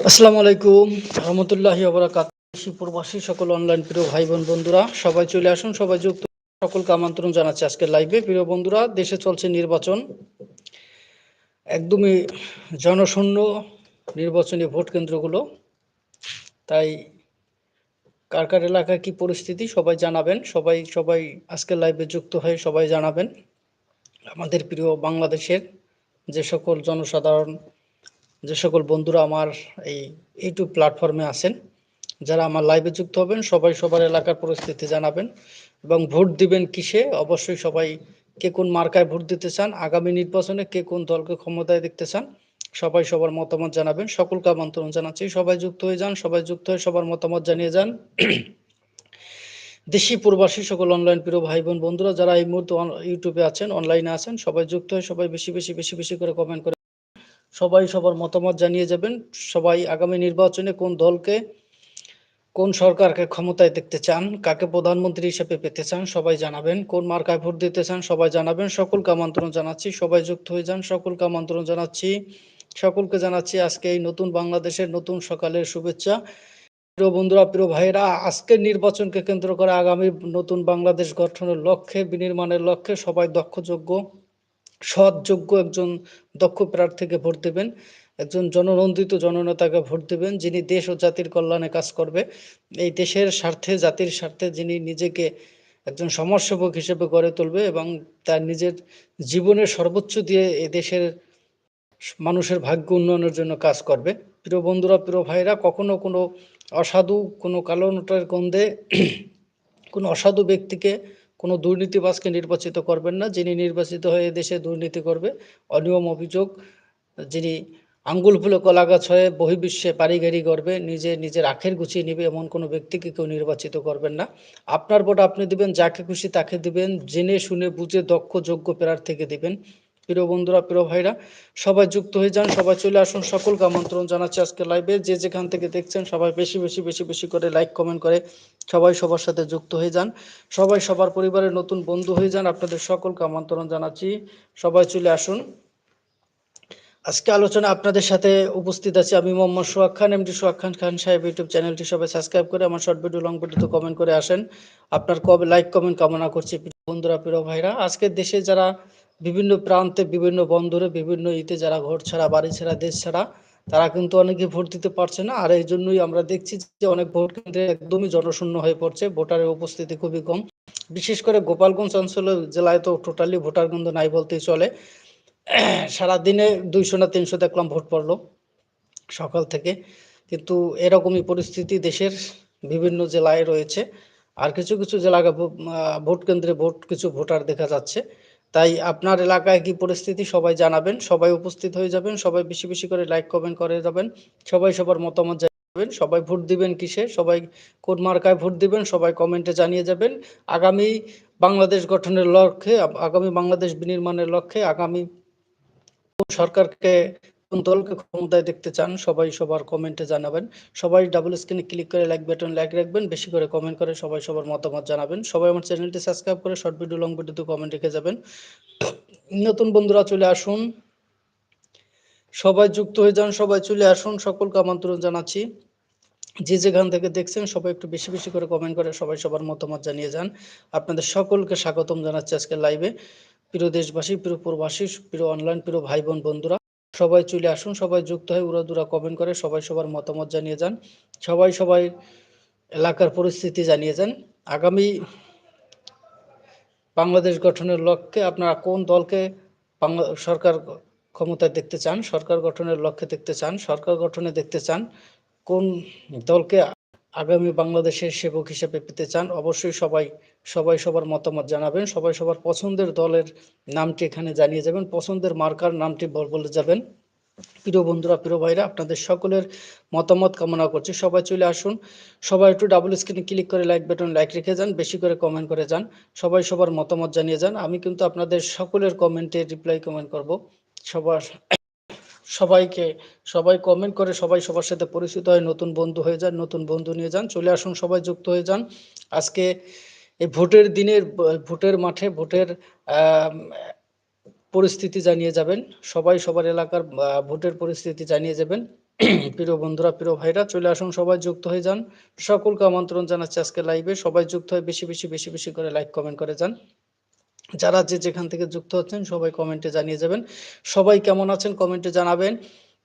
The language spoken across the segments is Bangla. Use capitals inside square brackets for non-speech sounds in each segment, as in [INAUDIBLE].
আসসালামু আলাইকুম, রহমতুল্লাহি আবরাকাত প্রবাসী, সকল অনলাইন প্রিয় ভাই বোন বন্ধুরা, সবাই চলে আসুন, সবাই যুক্ত সকলকে আমন্ত্রণ জানাচ্ছি আজকের লাইভে প্রিয় বন্ধুরা, দেশে চলছে নির্বাচন। একদমই জনশূন্য নির্বাচনী ভোট কেন্দ্রগুলো। তাই কার কার এলাকায় কি পরিস্থিতি, সবাই জানাবেন। সবাই সবাই আজকের লাইভে যুক্ত হয়ে সবাই জানাবেন। আমাদের প্রিয় বাংলাদেশের যে সকল জনসাধারণ যে সকল বন্ধুরা আমার এই ইউটিউব প্ল্যাটফর্মে আছেন, যারা আমার লাইভে যুক্ত হবেন, সবাই সবার এলাকার পরিস্থিতি জানাবেন এবং ভোট দিবেন কিসে, অবশ্যই সবাই কে কোন মার্কায় ভোট দিতে চান, আগামী নির্বাচনে কে কোন দলকে ক্ষমতায় দেখতে চান, সবাই সবার মতামত জানাবেন। সকলকে আমন্ত্রণ জানাচ্ছি। সবাই যুক্ত হয়ে যান, সবাই যুক্ত হয়ে সবার মতামত জানিয়ে যান। দেশি প্রবাসী সকল অনলাইন প্রিয় ভাই বোন বন্ধুরা, যারা এই মুহূর্তে ইউটিউবে আছেন অনলাইনে আছেন, সবাই যুক্ত হয়ে সবাই বেশি বেশি বেশি বেশি করে কমেন্ট করে সবাই সবার মতামত জানিয়ে যাবেন। সবাই আগামী নির্বাচনে কোন দলকে, কোন সরকারকে ক্ষমতায় দেখতে চান, কাকে প্রধানমন্ত্রী হিসেবে পেতে চান, সবাই জানাবেন। কোন মার্কায় ভোট দিতে চান, সবাই জানাবেন। সকলকে আমন্ত্রণ জানাচ্ছি। সবাই যুক্ত হয়ে যান, সকলকে আমন্ত্রণ জানাচ্ছি। সকলকে জানাচ্ছি আজকে এই নতুন বাংলাদেশের নতুন সকালের শুভেচ্ছা। প্রিয় বন্ধুরা, প্রিয় ভাইরা আজকের নির্বাচনকে কেন্দ্র করে আগামী নতুন বাংলাদেশ গঠনের লক্ষ্যে, বিনির্মাণের লক্ষ্যে সবাই দক্ষযোগ্য। সৎযোগ্য একজন দক্ষ প্রার্থীকে ভোট দেবেন, একজন জননন্দিত জননেতাকে ভোট দেবেন, যিনি দেশ ও জাতির কল্যাণে কাজ করবে। এই দেশের স্বার্থে, জাতির স্বার্থে যিনি নিজেকে একজন সমাজসেবক হিসেবে গড়ে তুলবে এবং তার নিজের জীবনের সর্বোচ্চ দিয়ে এ দেশের মানুষের ভাগ্য উন্নয়নের জন্য কাজ করবে। প্রিয় বন্ধুরা, প্রিয় ভাইরা কখনো কোনো অসাধু, কোনো কালো নোটের গন্ধে কোনো অসাধু ব্যক্তিকে কোনো দুর্নীতিবাজকে নির্বাচিত করবেন না। যিনি নির্বাচিত হয়ে দেশে দুর্নীতি করবে, অনিয়ম অভিযোগ, যিনি আঙ্গুল ফুলে কলা গাছ হয়ে বহির্বিশ্বে পারিগারি করবে নিজে নিজের আখের গুছিয়ে নেবে, এমন কোনো ব্যক্তিকে কেউ নির্বাচিত করবেন না। আপনার ভোট আপনি দিবেন, যাকে খুশি তাকে দিবেন, জেনে শুনে বুঝে দক্ষ যোগ্য প্রার্থীকে দিবেন। প্রিয় বন্ধুরা, প্রিয় ভাইরা, সবাই যুক্ত হয়ে যান, সবাই চলে আসুন। সকলকে আমন্ত্রণ জানাচ্ছি আজকে লাইভে যে যেখান থেকে দেখছেন, সবাই বেশি বেশি বেশি বেশি করে লাইক কমেন্ট করে সবাই সবার সাথে যুক্ত হয়ে যান। সবাই সবার পরিবারের নতুন বন্ধু হয়ে যান, আপনাদের সকলকে আমন্ত্রণ জানাচ্ছি। সবাই চলে আসুন। আজকে আলোচনা আপনাদের সাথে উপস্থিত আছি আমি মোহাম্মদ সোহাগ খান এমডি সোহাগ খান খান সাহেব ইউটিউব চ্যানেলটি। সবাই সাবস্ক্রাইব করে আমার শর্ট ভিডিও লং ভিডিওতে কমেন্ট করে আসেন। আপনার কবে লাইক কমেন্ট কামনা করছি বন্ধুরা, প্রিয় ভাইরা। আজকে দেশে যারা বিভিন্ন প্রান্তে, বিভিন্ন বন্দরে, বিভিন্ন ইতে যারা ঘর ছাড়া, বাড়ি ছাড়া, দেশ ছাড়া, তারা কিন্তু অনেকে ভোট দিতে পারছে না। আর এই জন্যই আমরা দেখছি যে অনেক ভোট কেন্দ্রে একদমই জনশূন্য হয়ে পড়ছে। ভোটারের উপস্থিতি খুবই কম। বিশেষ করে গোপালগঞ্জ অঞ্চলের জেলায় তো টোটালি ভোটার কিন্তু নাই বলতেই চলে। সারাদিনে দুইশো না তিনশো দেখলাম ভোট পড়ল সকাল থেকে। কিন্তু এরকমই পরিস্থিতি দেশের বিভিন্ন জেলায় রয়েছে। আর কিছু কিছু জেলা ভোট কেন্দ্রে ভোট কিছু ভোটার দেখা যাচ্ছে। তাই আপনার এলাকায় কি পরিস্থিতি সবাই জানাবেন, সবাই উপস্থিত হয়ে যাবেন, সবাই বেশি বেশি করে লাইক কমেন্ট করে যাবেন, সবাই সবার মতামত জানাবেন, সবাই ভোট দিবেন কিসে, সবাই কোন মার্কায় ভোট দিবেন, সবাই কমেন্টে জানিয়ে যাবেন। আগামী বাংলাদেশ গঠনের লক্ষ্যে, আগামী বাংলাদেশ বিনির্মাণের লক্ষ্যে আগামী সরকারকে কোন দলকে ক্ষমতায় দেখতে চান, সবাই সবার কমেন্টে জানাবেন। সবাই ডাবল স্ক্রিনে ক্লিক করে লাইক বাটন লাইক রাখবেন, বেশি করে কমেন্ট করে সবাই সবার মতামত জানাবেন। সবাই আমার চ্যানেলটি সাবস্ক্রাইব করে শর্ট ভিডিও লং ভিডিওতে কমেন্ট রেখে যাবেন। নতুন বন্ধুরা চলে আসুন। সবাই যুক্ত হয়ে যান, সবাই চলে আসুন, সকলকে আমন্ত্রণ জানাচ্ছি। যে যেখান থেকে দেখছেন, সবাই একটু বেশি বেশি করে কমেন্ট করে সবাই সবার মতামত জানিয়ে যান। আপনাদের সকলকে স্বাগতম জানাচ্ছি আজকে লাইভে প্রিয় দেশবাসী, প্রিয় প্রবাসী, প্রিয় অনলাইন প্রিয় ভাই বোন বন্ধুরা। সবাই চলে আসুন, সবাই যুক্ত হয়ে উড়াদুরা কমেন্ট করে, সবাই সবার মতামত জানিয়ে যান, সবাই সবাই এলাকার পরিস্থিতি জানিয়ে যান। আগামী বাংলাদেশ গঠনের লক্ষ্যে আপনারা কোন দলকে সরকার ক্ষমতায় দেখতে চান, সরকার গঠনের লক্ষ্যে দেখতে চান, সরকার গঠনে দেখতে চান, কোন দলকে আগামী বাংলাদেশের সেবক হিসেবে পেতে চান, অবশ্যই সবাই সবাই সবার মতামত জানাবেন, সবাই সবার পছন্দের দলের নামটি এখানে জানিয়ে যাবেন, পছন্দের মার্কার নামটি বলে যাবেন। প্রিয় বন্ধুরা, প্রিয় ভাইরা, আপনাদের সকলের মতামত কামনা করছি, সবাই চলে আসুন, সবাই একটু ডাবল স্ক্রিনে ক্লিক করে লাইক বাটন লাইক রেখে যান, বেশি করে কমেন্ট করে যান, সবাই সবার মতামত জানিয়ে যান, আমি কিন্তু আপনাদের সকলের কমেন্টে রিপ্লাই কমেন্ট করব, সবার সবাইকে, সবাই কমেন্ট করে, সবাই সবার সাথে পরিচিত হয় নতুন বন্ধু হয়ে যান, নতুন বন্ধু নিয়ে যান, চলে আসুন, সবাই যুক্ত হয়ে যান। আজকে এই ভোটের দিনের, ভোটের মাঠে, ভোটের পরিস্থিতি জানিয়ে যাবেন। সবাই সবার এলাকার ভোটের পরিস্থিতি জানিয়ে যাবেন। [CLEARS THROAT] প্রিয় বন্ধুরা, প্রিয় ভাইরা, চলে আসুন, সবাই যুক্ত হয়ে যান। সকলকে আমন্ত্রণ জানাচ্ছি আজকে লাইভে সবাই যুক্ত হয়ে বেশি বেশি বেশি বেশি করে লাইক কমেন্ট করে যান। যারা যে যেখান থেকে যুক্ত হচ্ছেন সবাই কমেন্টে জানিয়ে যাবেন। সবাই কেমন আছেন কমেন্টে জানাবেন।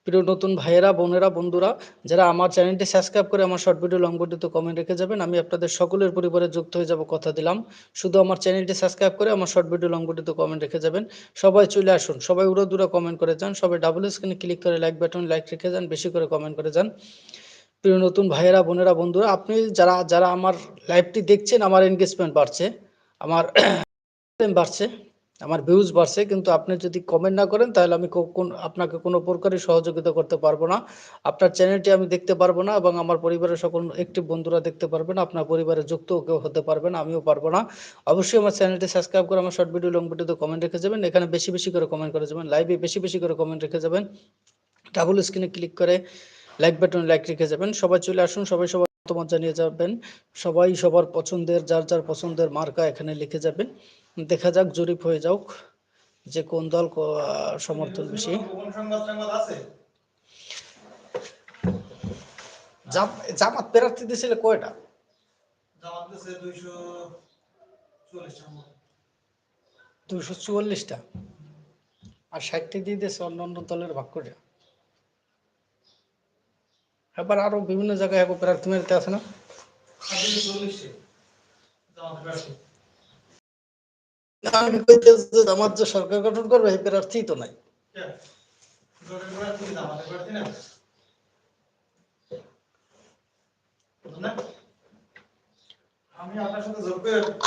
প্রিয় নতুন ভাইয়েরা, বোনেরা, বন্ধুরা, যারা আমার চ্যানেলটি সাবস্ক্রাইব করে আমার শর্ট ভিডিও লং ভিডিওতে কমেন্ট রেখে যাবেন, আমি আপনাদের সকলের পরিবারে যুক্ত হয়ে যাব কথা দিলাম। শুধু আমার চ্যানেলটি সাবস্ক্রাইব করে আমার শর্ট ভিডিও লং ভিডিওতে কমেন্ট রেখে যাবেন। সবাই চলে আসুন, সবাই উড়ো দূরে কমেন্ট করে যান, সবাই ডাবল স্ক্রিনে ক্লিক করে লাইক বাটন লাইক রেখে যান, বেশি করে কমেন্ট করে যান। প্রিয় নতুন ভাইয়েরা, বোনেরা, বন্ধুরা, আপনি যারা যারা আমার লাইভটি দেখছেন, আমার এনগেজমেন্ট বাড়ছে, আমার বাড়ছে, আমার ভিউজ বাড়ছে, কিন্তু আপনি যদি কমেন্ট না করেন, তাহলে আমি কোন আপনাকে কোনো প্রকারই সহযোগিতা করতে পারব না। আপনার চ্যানেলটি আমি দেখতে পারব না এবং আমার পরিবারের সকল একটি বন্ধুরা দেখতে পারবে না, আপনার পরিবারে যুক্ত কেউ হতে পারবে না, আমিও পারব না। অবশ্যই আমার চ্যানেলটি সাবস্ক্রাইব করে আমার শর্ট ভিডিও লং ভিডিওতে কমেন্ট রেখে যাবেন। এখানে বেশি বেশি করে কমেন্ট করে যাবেন লাইভে বেশি বেশি করে কমেন্ট রেখে যাবেন। ডাবল স্ক্রিনে ক্লিক করে লাইক বাটন লাইক রেখে যাবেন। সবাই চলে আসুন, সবাই সবার মতামত জানিয়ে যাবেন। সবাই সবার পছন্দের, যার যার পছন্দের মার্কা এখানে লিখে যাবেন। দেখা যাক, জরিপ হয়ে যাক যে কোন দল সমর্থন বেশি। জামাত প্রার্থী দিয়েছিল কয়টা? দুইশো চুয়াল্লিশটা। আর ষাটটি দিয়ে দিয়েছে অন্য অন্য দলের ভাগ করে এবার আরও বিভিন্ন জায়গায় প্রার্থী মেরতে আছে না আর দুইশো চল্লিশে জামাত প্রার্থী আমি কইতেছি জামাত যে সরকার গঠন করবে এই প্রার্থী তো নাই।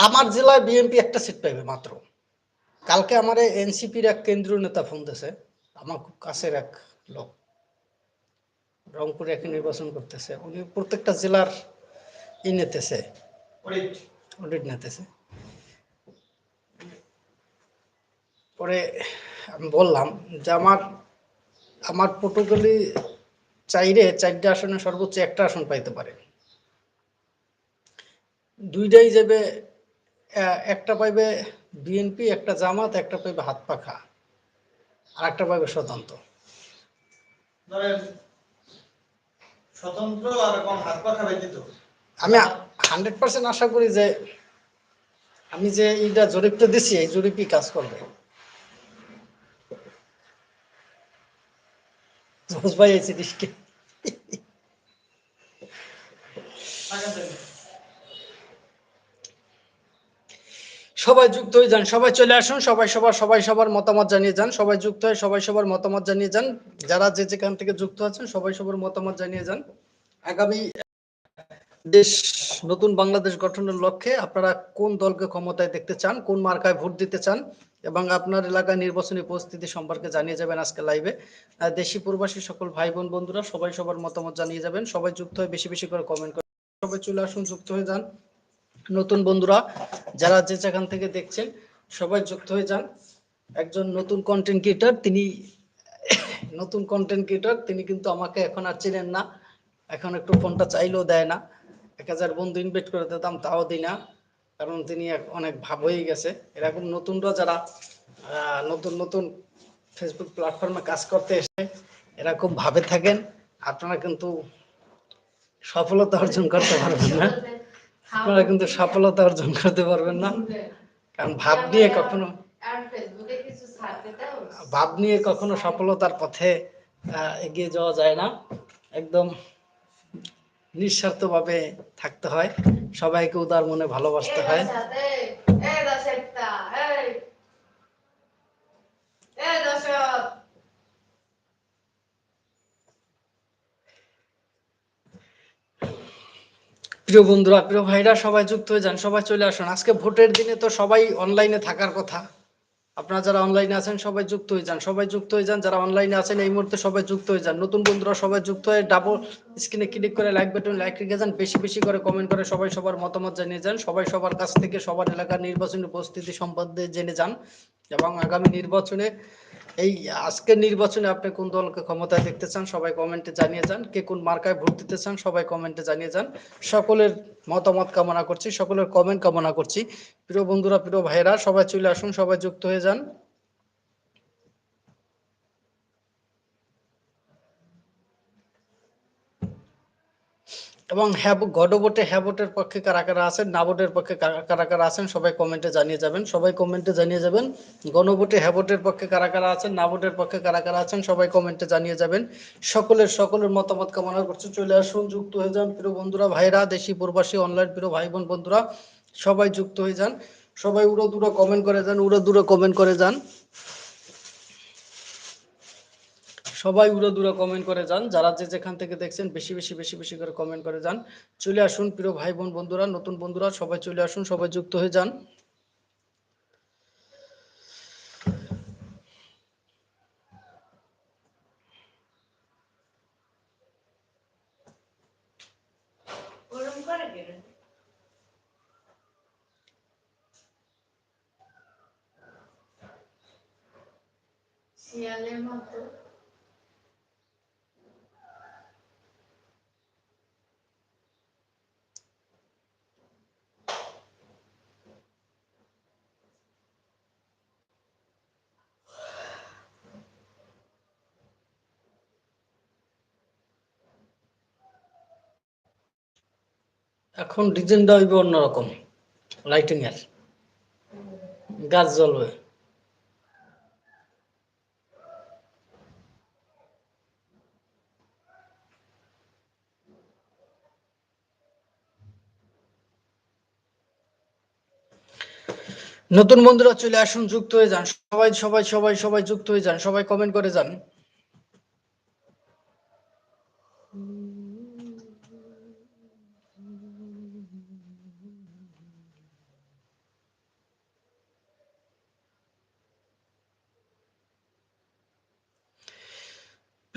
আমার জেলায় বিএনপি একটা সিট পাইবে মাত্র। কালকে আমার এনসিপির এক কেন্দ্রীয় নেতা ফোন দিয়েছে আমার খুব কাছের এক লোক। রংপুরে একে নির্বাচন করতেছে। উনি প্রত্যেকটা জেলার ই নিতেছে। অডিট নিতেছে। পরে আমি বললাম যে আমার আমার পটুকলি চাইরে চারটে আসনে সর্বোচ্চ একটা আসন পাইতে পারে। দুইটাই যাবে একটা পাইবে বিএনপি একটা জামাত একটা পাইবে হাত পাখা আর একটা পাইবে স্বতন্ত্র। স্বতন্ত্র আর হাত পাখা ব্যতীত আমি হান্ড্রেড পার্সেন্ট আশা করি যে আমি যে এইটা জরিপটা দিছি এই জরিপই কাজ করবে। এই জিনিসকে টাকা দেন। সবাই যুক্ত হয়ে যান, সবাই চলে আসুন, সবাই সবার সবাই সবার মতামত জানিয়ে যান, সবাই যুক্ত হয়ে সবাই সবার মতামত জানিয়ে যান যারা যে যেখান থেকে যুক্ত আছেন, সবাই সবার মতামত জানিয়ে যান আগামী দেশ, নতুন বাংলাদেশ গঠনের লক্ষ্যে আপনারা কোন দলকে ক্ষমতায় দেখতে চান, কোন মার্কায় ভোট দিতে চান এবং আপনার এলাকায় নির্বাচনী পরিস্থিতি সম্পর্কে জানিয়ে যাবেন আজকে লাইভে দেশি প্রবাসী সকল ভাই বোন বন্ধুরা, সবাই সবার মতামত জানিয়ে যাবেন। সবাই যুক্ত হয়ে বেশি বেশি করে কমেন্ট করেন সবাই চলে আসুন, যুক্ত হয়ে যান। নতুন বন্ধুরা, যারা যে যেখান থেকে দেখছেন, সবাই যুক্ত হয়ে যান। একজন নতুন কন্টেন্ট ক্রিয়েটর তিনি [COUGHS] নতুন কন্টেন্ট ক্রিয়েটর তিনি কিন্তু আমাকে এখন আর চেনেন না। এখন একটু ফোনটা চাইলেও দেয় না। এক হাজার বন্ধু ইনভাইট করে দিতাম, তাও দিই না। কারণ তিনি অনেক ভাব হয়ে গেছে। এরকম নতুনরা যারা নতুন নতুন ফেসবুক প্ল্যাটফর্মে কাজ করতে এসে এরকম ভাবে থাকেন। আপনারা কিন্তু সফলতা অর্জন করতে পারবেন না। আপনারা কিন্তু সফলতা অর্জন করতে পারবেন না। কারণ ভাব নিয়ে কখনো ভাব নিয়ে কখনো সফলতার পথে এগিয়ে যাওয়া যায় না। একদম নিঃস্বার্থভাবে থাকতে হয়। সবাইকে উদার মনে ভালোবাসতে হয়। প্রিয় বন্ধুরা, প্রিয় ভাইরা, সবাই যুক্ত হয়ে যান, সবাই চলে আসুন। আজকে ভোটের দিনে তো সবাই অনলাইনে থাকার কথা। আপনারা যারা অনলাইনে আছেন, সবাই যুক্ত হয়ে যান। সবাই যুক্ত হয়ে যান। যারা অনলাইনে আছেন, এই মুহূর্তে সবাই যুক্ত হয়ে যান। নতুন বন্ধুরা সবাই যুক্ত হয়ে ডাবল স্ক্রিনে ক্লিক করে লাইক বাটন লাইক রেখে যান। বেশি বেশি করে কমেন্ট করে সবাই সবার মতামত জানিয়ে যান। সবাই সবার কাছ থেকে সবার এলাকার নির্বাচনী পরিস্থিতি সম্বন্ধে জেনে যান এবং আগামী নির্বাচনে এই আজকের নির্বাচনে আপনি কোন দলকে ক্ষমতায় দেখতে চান, সবাই কমেন্টে জানিয়ে যান। কে কোন মার্কায় ভোট দিতে চান, সবাই কমেন্টে জানিয়ে যান। সকলের মতামত কামনা করছি, সকলের কমেন্ট কামনা করছি। প্রিয় বন্ধুরা, প্রিয় ভাইয়েরা, সবাই চলে আসুন, সবাই যুক্ত হয়ে যান। এবং হ্যাব গডবোটে হ্যাঁ ভোটের পক্ষে কারা কারা আছেন, না ভোটের পক্ষে কারা কারা আছেন, সবাই কমেন্টে জানিয়ে যাবেন। সবাই কমেন্টে জানিয়ে যাবেন। গণভোটে হ্যাঁ ভোটের পক্ষে কারা কারা আছেন, না ভোটের পক্ষে কারা কারা আছেন, সবাই কমেন্টে জানিয়ে যাবেন। সকলের সকলের মতামত কামনা করছি। চলে আসুন, যুক্ত হয়ে যান প্রিয় বন্ধুরা, ভাইরা, দেশি প্রবাসী অনলাইন প্রিয় ভাই বোন বন্ধুরা, সবাই যুক্ত হয়ে যান। সবাই উড়ো দুটো কমেন্ট করে যান, উড়ো দুটো কমেন্ট করে যান। সবাই উড়ো দুটো কমেন্ট করে যান। যারা যে যেখান থেকে দেখছেন, বেশি বেশি বেশি বেশি করে কমেন্ট করে যান। চলে আসুন, প্রিয় ভাই বোন বন্ধুরা, নতুন বন্ধুরা, সবাই চলে আসুন, সবাই যুক্ত হয়ে যান। শিয়ালের মতো। এখন ডিজাইনটা হইবে অন্যরকম লাইটিং এর। গাছ জ্বলবে। নতুন বন্ধুরা চলে আসুন, যুক্ত হয়ে যান। সবাই সবাই সবাই সবাই যুক্ত হয়ে যান। সবাই কমেন্ট করে যান।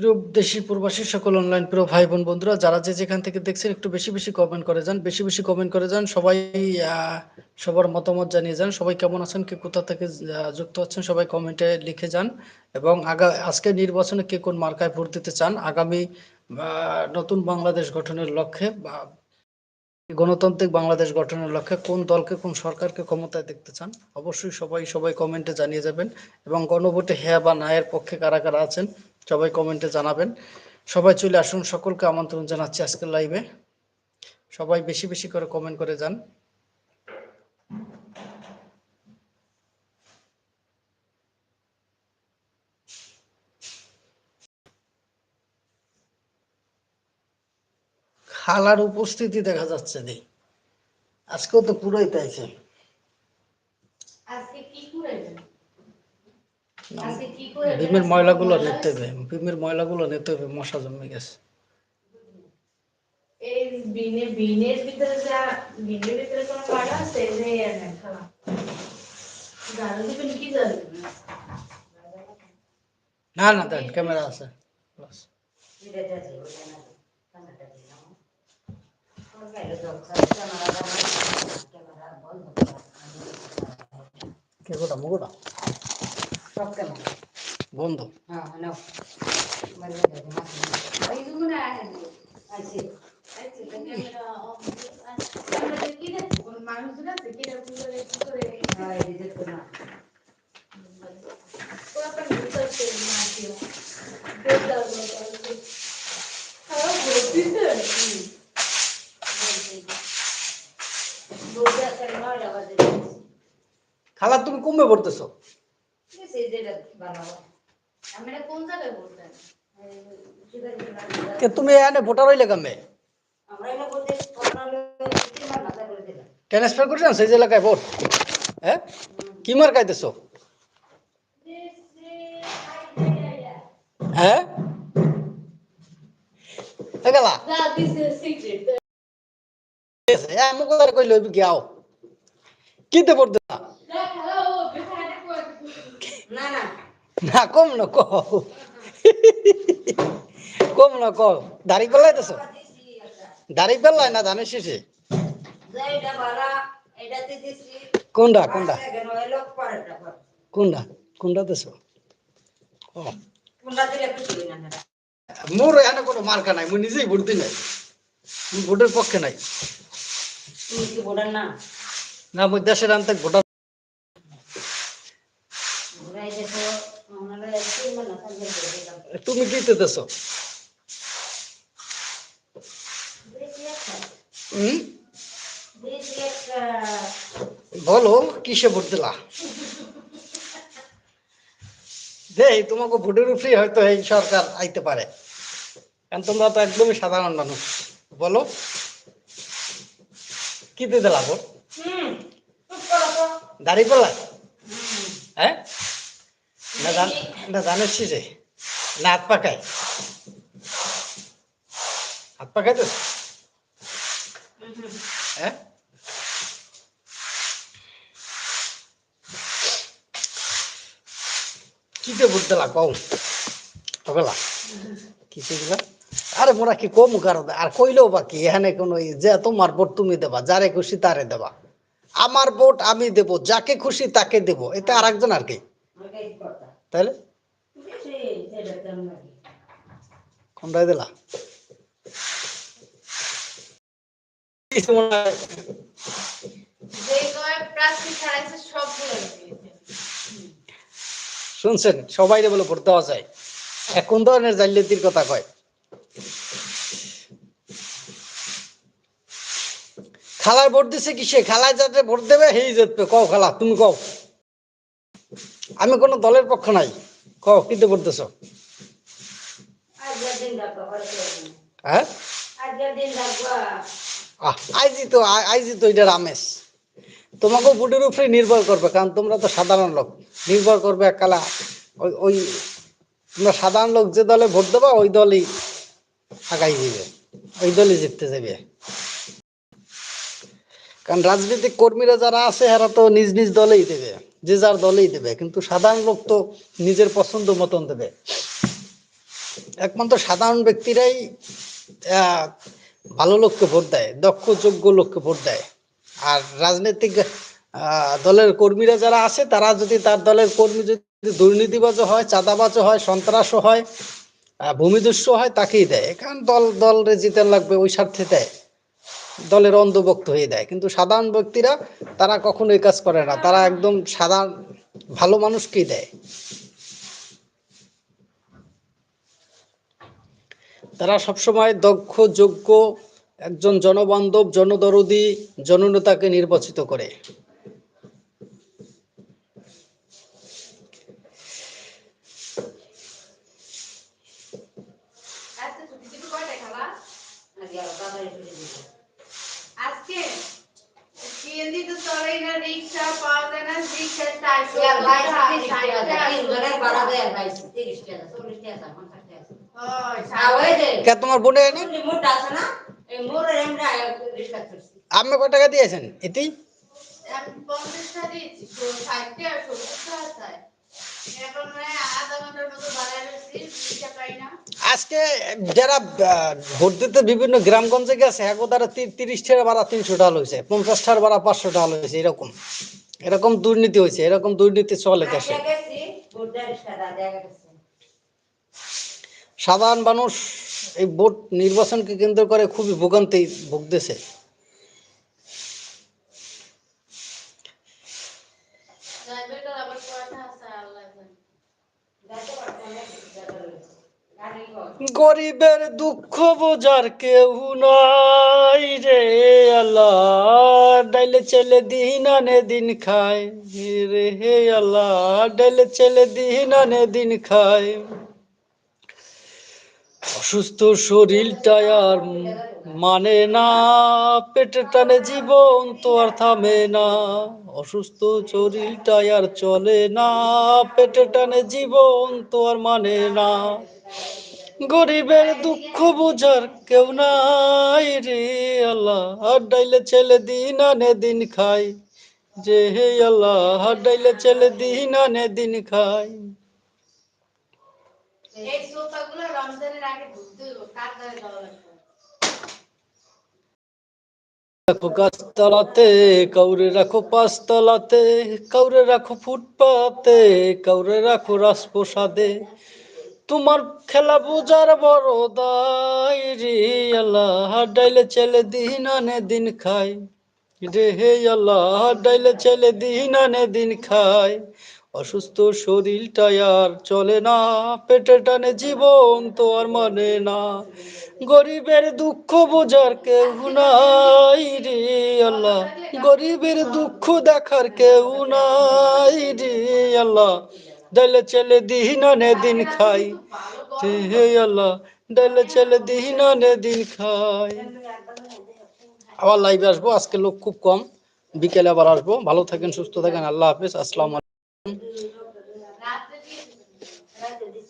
প্রিয় দেশি প্রবাসী সকল অনলাইন প্রিয় ভাই বোন বন্ধুরা, যারা যে যেখান থেকে দেখছেন একটু বেশি বেশি কমেন্ট করে যান, বেশি বেশি কমেন্ট করে যান, সবাই সবার মতামত জানিয়ে যান, সবাই কেমন আছেন, কে কোথা থেকে যুক্ত হচ্ছেন সবাই কমেন্টে লিখে যান এবং আগা, আজকে নির্বাচনে কে কোন মার্কায় ভোট দিতে চান, আগামী নতুন বাংলাদেশ গঠনের লক্ষ্যে বা গণতান্ত্রিক বাংলাদেশ গঠনের লক্ষ্যে কোন দলকে, কোন সরকারকে ক্ষমতায় দেখতে চান, অবশ্যই সবাই সবাই কমেন্টে জানিয়ে যাবেন এবং গণভোটে হ্যাঁ বা না এর পক্ষে কারা কারা আছেন সবাই কমেন্টে জানাবেন। সবাই চলে আসুন, সকলকে আমন্ত্রণ জানাচ্ছি আজকের লাইভে সবাই বেশি বেশি করে কমেন্ট করে যান। খালার উপস্থিতি দেখা যাচ্ছে দি আজকেও তো পুরোই তাইছে আজকে কি করেছেন আজকে কি ময়লাগুলো নিতে হবে। ডিমের ময়লাগুলো নিতে হবে মশা জমে গেছে। এই বিনে বিনের ভিতরে যা বিনের ভিতরে কোনো কাটা আছে? যে খাওয়া জানো দিবেন কি জানো? না না দেখ ক্যামেরা আছে। কে গোটা মুগোটা? বন্ধ। মানুষজন আছে কীরকম করে কি করে পুরাতন ভিতর থেকে মাটিও বেদার মতো আছে খারাপ বলছিস খালা তুমি কমবে পড়তেছো আমরা কোন জায়গায় বলতেন কে তুমি এনে ভোটার হইলে কামে? ট্রান্সফার করছেন সেই এলাকায় ভোট? হ্যাঁ? কি মার খাইতেছো? হ্যাঁ? গেলা। কইলে আও। কিতে পড়তে না কম না ক কম না ক দাড়ি পেলাইতেছো? দাড়ি পেলাই না ধানের শেষে? কোনটা কোনটা কোনটা কোনটা ও। মোর এখানে কোনো মার্কা নাই মুই নিজেই ভোট দিই নাই। ভোটের পক্ষে নাই। না? মুই দেশের আনতে ভোটার তুমি কি দেছো হুম দিয়েছি একটা বলো কিসে ভোট দিলা? যে তোমাকে ভোটের উপরেই হয়তো এই সরকার আইতে পারে। কারণ তোমরা তো একদমই সাধারণ মানুষ। বলো কি দিয়ে দিলা ভোট? হুম। চুপ দাড়ি পাল্লায় হ্যাঁ? না জান না জানিস যে না হাত পাকায়। হাত পাকায় তো হ্যাঁ? কিতে ভোট দিলা কও? ওগুলা কিসে দিলা আরে মোরা কি কম কারও আর কইলেও বাকি এখানে কোনো যে তোমার ভোট তুমি দেবা যারে খুশি তারে দেবা। আমার ভোট আমি দেব যাকে খুশি তাকে দেব। এটা আর একজন আর কি। তাহলে কোনটাই দিলা? কিছু মনে হয় শুনছেন সবাই বলে ভোট দেওয়া যায়। এক কোন ধরনের জালিয়াতির কথা কয়? খালায় ভোট দিছে কিসে খালায় যাতে ভোট দেবে হেই জিতবে। কও খালা তুমি কও। আমি কোনো দলের পক্ষ নাই। কও দিন রাখো হ্যাঁ? আইজি তো আইজি তো আমেজ তোমাকে ভোটের উপরে নির্ভর করবে, কারণ তোমরা তো সাধারণ লোক। নির্ভর করবে ওই ওই তোমরা সাধারণ লোক যে দলে ভোট দেবা, ওই দলই আগাই দিবে, ওই দলই জিততে যাবে। কারণ রাজনৈতিক কর্মীরা যারা আছে, এরা তো নিজ নিজ দলেই দেবে, যে যার দলেই দেবে, কিন্তু সাধারণ লোক তো নিজের পছন্দ মতন দেবে। একমাত্র সাধারণ ব্যক্তিরাই ভালো লোককে ভোট দেয়, দক্ষ, যোগ্য লোককে ভোট দেয়। আর রাজনৈতিক দলের কর্মীরা যারা আছে, তারা যদি তার দলের কর্মী যদি দুর্নীতিবাজও হয়, চাঁদাবাজও হয়, সন্ত্রাসও হয় ভূমিদস্যু হয়, তাকেই দেয়। কারণ দল দলরে জিতে লাগবে, ওই স্বার্থে দেয়। দলের অন্ধভক্ত হয়ে দেয়। কিন্তু সাধারণ ব্যক্তিরা, তারা কখনো এই কাজ করে না। তারা একদম সাধারণ, ভালো মানুষকেই দেয়। তারা সবসময় দক্ষ যোগ্য একজন জনবান্ধব জনদরদি জননেতাকে নির্বাচিত করে। আজকে সিএনজি তো চলেই না রিক্সা পাওয়া যায় না রিক্সা টাকা দিয়েছি ষাটটা আর সত্তরটা আছে এখন মানে আজকে যারা ভোট দিতে বিভিন্ন গ্রামগঞ্জে গেছে এখন তারা তিরিশ টাকা ভাড়া তিনশো টাকা হয়েছে পঞ্চাশ টাকা ভাড়া পাঁচশো টাকা হয়েছে এরকম। এরকম দুর্নীতি হয়েছে এরকম দুর্নীতি চলে দেশে। সাধারণ মানুষ এই ভোট নির্বাচনকে কেন্দ্র করে খুবই ভোগান্তি ভুগতেছে। গরিবের দুঃখ বোঝার কেউ নাই রে আল্লাহ। ডাইলে চেলে দিন আনে দিন খায় রে আল্লাহ। ডাইলে চেলে দিন আনে দিন খায়। অসুস্থ শরীরটা আর মানে না, পেটে টানে জীবন তো আর থামে না। অসুস্থ শরীরটা আর চলে না, পেটে টানে জীবন তো আর মানে না। গরিবের দুঃখ বোঝার কেউ নাই রে আল্লাহ ডাইলে ছেলে দিন আনে দিন খাই যে হে আল্লাহ ডাইলে ছেলে দিন আনে দিন খাই এই সোফাগুলো রাখো গাছতলাতে, কাউরে রাখো পাঁচতলাতে, কাউরে রাখো ফুটপাতে, কাউরে রাখো রাজপ্রসাদে। তোমার খেলা বোঝার বড় দায় রে আল্লাহ, ডাইলে ছেলে দিন আনে দিন খাই রে হে আল্লাহ, ডাইলে ছেলে দিন আনে দিন খাই অসুস্থ শরীরটা আর চলে না পেটে টানে জীবন তো আর মানে না। গরিবের দুঃখ বোঝার কেউ নাই রে আল্লাহ, গরিবের দুঃখ দেখার কেউ নাই রে আল্লাহ। ডালে চলে দিন আনে দিন খাই, হে আল্লাহ, ডালে চলে দিন আনে দিন খাই। আবার লাইভে আসব, আজকে লোক খুব কম। বিকেলে আবার আসব। ভালো থাকেন, সুস্থ থাকেন। আল্লাহ হাফেজ। আসসালামু আলাইকুম